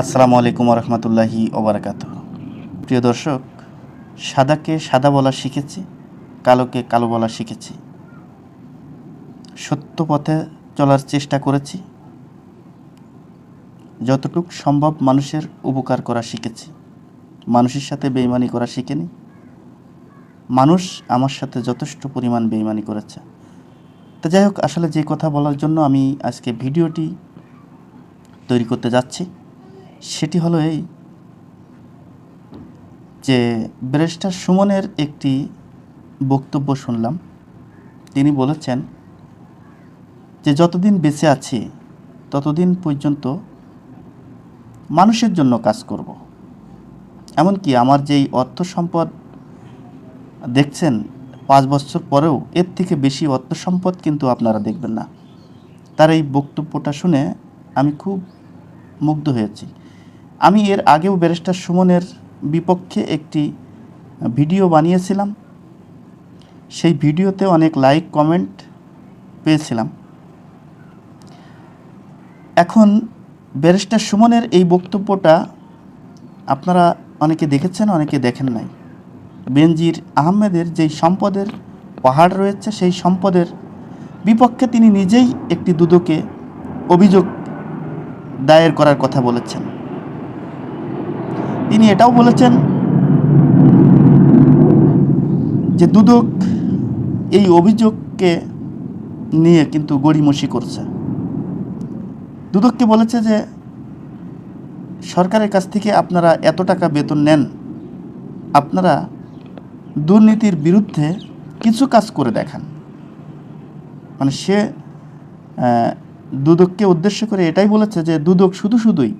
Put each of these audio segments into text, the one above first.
আসসালামু আলাইকুম রহমতুল্লাহি ওবরাকাত প্রিয় দর্শক, সাদাকে সাদা বলা শিখেছি, কালোকে কালো বলা শিখেছি। সত্য পথে চলার চেষ্টা করেছি। যতটুক সম্ভব মানুষের উপকার করা শিখেছি। মানুষের সাথে বেইমানি করা শিখেনি। মানুষ আমার সাথে যথেষ্ট পরিমাণ বেইমানি করেছে। তো যাই হোক, আসলে যে কথা বলার জন্য আমি আজকে ভিডিওটি তৈরি করতে যাচ্ছি। সেটি হলো এই যে ব্যারিস্টার সুমনের একটি বক্তব্য শুনলাম। তিনি বলেছেন যে, যতদিন বেঁচে আছি, ততদিন পর্যন্ত মানুষের জন্য কাজ করব। এমনকি আমার যেই অর্থ সম্পদ দেখছেন, পাঁচ বছর পরেও এর থেকে বেশি অর্থ সম্পদ কিন্তু আপনারা দেখবেন না। তার এই বক্তব্যটা শুনে আমি খুব মুগ্ধ হয়েছি। আমি এর আগেও ব্যারিস্টার সুমনের বিপক্ষে একটি ভিডিও বানিয়েছিলাম। সেই ভিডিওতে অনেক লাইক কমেন্ট পেয়েছিলাম। এখন ব্যারিস্টার সুমনের এই বক্তব্যটা আপনারা অনেকে দেখেছেন, অনেকে দেখেন নাই। বেনজির আহমেদের যেই সম্পদের পাহাড় রয়েছে, সেই সম্পদের বিপক্ষে তিনি নিজেই একটি দুদকে অভিযোগ দায়ের করার কথা বলেছেন। তিনি এটাও বলেছেন যে দুদক এই অভিযোগকে নিয়ে কিন্তু গড়িমসি করছে। দুদককে বলেছে যে, সরকারের কাছ থেকে আপনারা এত টাকা বেতন নেন, আপনারা দুর্নীতির বিরুদ্ধে কিছু কাজ করে দেখান। মানে সে দুদককে উদ্দেশ্য করে এটাই বলেছে যে, দুদক শুধু শুধুই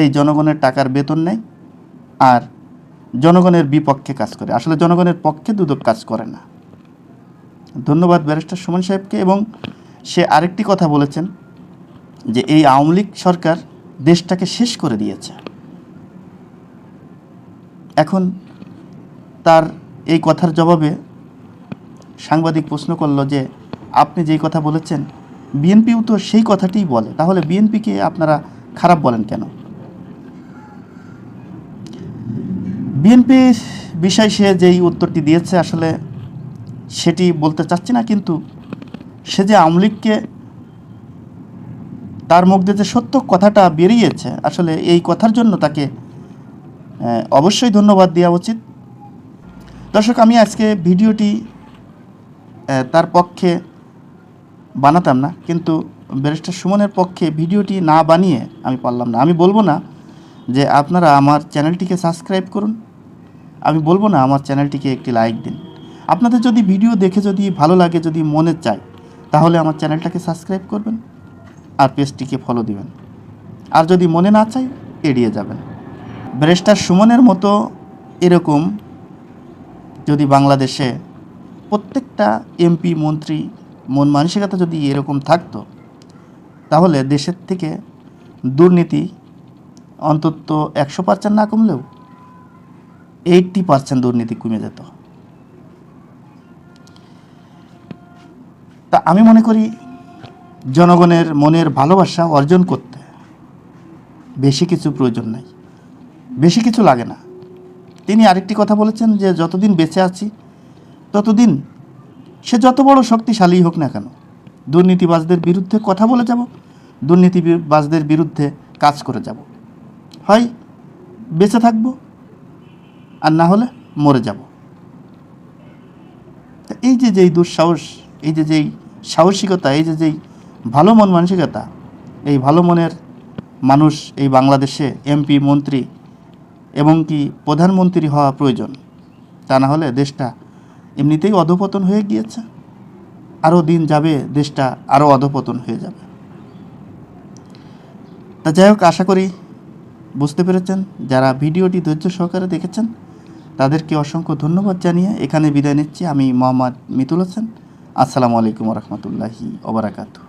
এই জনগণের টাকার বেতন নেয় আর জনগণের বিপক্ষে কাজ করে। আসলে জনগণের পক্ষে দুদক কাজ করে না। ধন্যবাদ ব্যারিস্টার সুমন সাহেবকে এবং সে আরেকটি কথা বলেছেন যে এই আওয়ামী লীগ সরকার দেশটাকে শেষ করে দিয়েছে। এখন তার এই কথার জবাবে সাংবাদিক প্রশ্ন করল যে, আপনি যেই কথা বলেছেন, বিএনপিও তো সেই কথাটিই বলে। তাহলে বিএনপিকে আপনারা খারাপ বলেন কেন? বিএনপির বিষয় সে যেই উত্তরটি দিয়েছে, আসলে সেটি বলতে চাচ্ছি না, কিন্তু সে যে আওয়ামী লীগকে তার মুখ দিয়ে যে সত্য কথাটা বেরিয়েছে, আসলে এই কথার জন্য তাকে অবশ্যই ধন্যবাদ দেওয়া উচিত। দর্শক, আমি আজকে ভিডিওটি তার পক্ষে বানাতাম না, কিন্তু ব্যারিস্টার সুমনের পক্ষে ভিডিওটি না বানিয়ে আমি পারলাম না। আমি বলব না যে আপনারা আমার চ্যানেলটিকে সাবস্ক্রাইব করুন আমি বলব না আমার চ্যানেলটিকে একটি লাইক দিন। আপনাদের যদি ভিডিও দেখে যদি ভালো লাগে, যদি মনে চায়, তাহলে আমার চ্যানেলটাকে সাবস্ক্রাইব করবেন আর পেজটিকে ফলো দিবেন। আর যদি মনে না চাই এড়িয়ে যাবেন। ব্যারিস্টার সুমনের মতো এরকম যদি বাংলাদেশে প্রত্যেকটা এমপি মন্ত্রী, মন মানসিকতা যদি এরকম থাকতো, তাহলে দেশের থেকে দুর্নীতি অন্তত একশো পার্সেন্ট না কমলেও এইটটি পার্সেন্ট দুর্নীতি কমে যেত। তা আমি মনে করি জনগণের মনের ভালোবাসা অর্জন করতে বেশি কিছু প্রয়োজন নাই। বেশি কিছু লাগে না। তিনি আরেকটি কথা বলেছেন যে, যতদিন বেঁচে আছি, ততদিন সে যত বড় শক্তিশালী হোক না কেন, দুর্নীতিবাজদের বিরুদ্ধে কথা বলে যাব, দুর্নীতিবাজদের বিরুদ্ধে কাজ করে যাব। হয় বেঁচে থাকব আর না হলে মরে যাব। এই যে যেই দুঃসাহস, এই যে যেই সাহসিকতা, এই যে যেই ভালো মন মানসিকতা, এই ভালো মনের মানুষ এই বাংলাদেশে এমপি, মন্ত্রী এবং কি প্রধানমন্ত্রী হওয়া প্রয়োজন, তা না হলে দেশটা এমনিতেই অধপতন হয়ে গিয়েছে। আরও দিন যাবে, দেশটা আরও অধপতন হয়ে যাবে। তা যাই হোক, আশা করি বুঝতে পেরেছেন, যারা ভিডিওটি ধৈর্য সহকারে দেখেছেন তাদেরকে অসংখ্য ধন্যবাদ জানিয়ে এখানে বিদায় নিচ্ছি। আমি মোহাম্মদ মিতুল হোসেন। আসসালামু আলাইকুম রহমতুল্লাহি ওবরাকাতু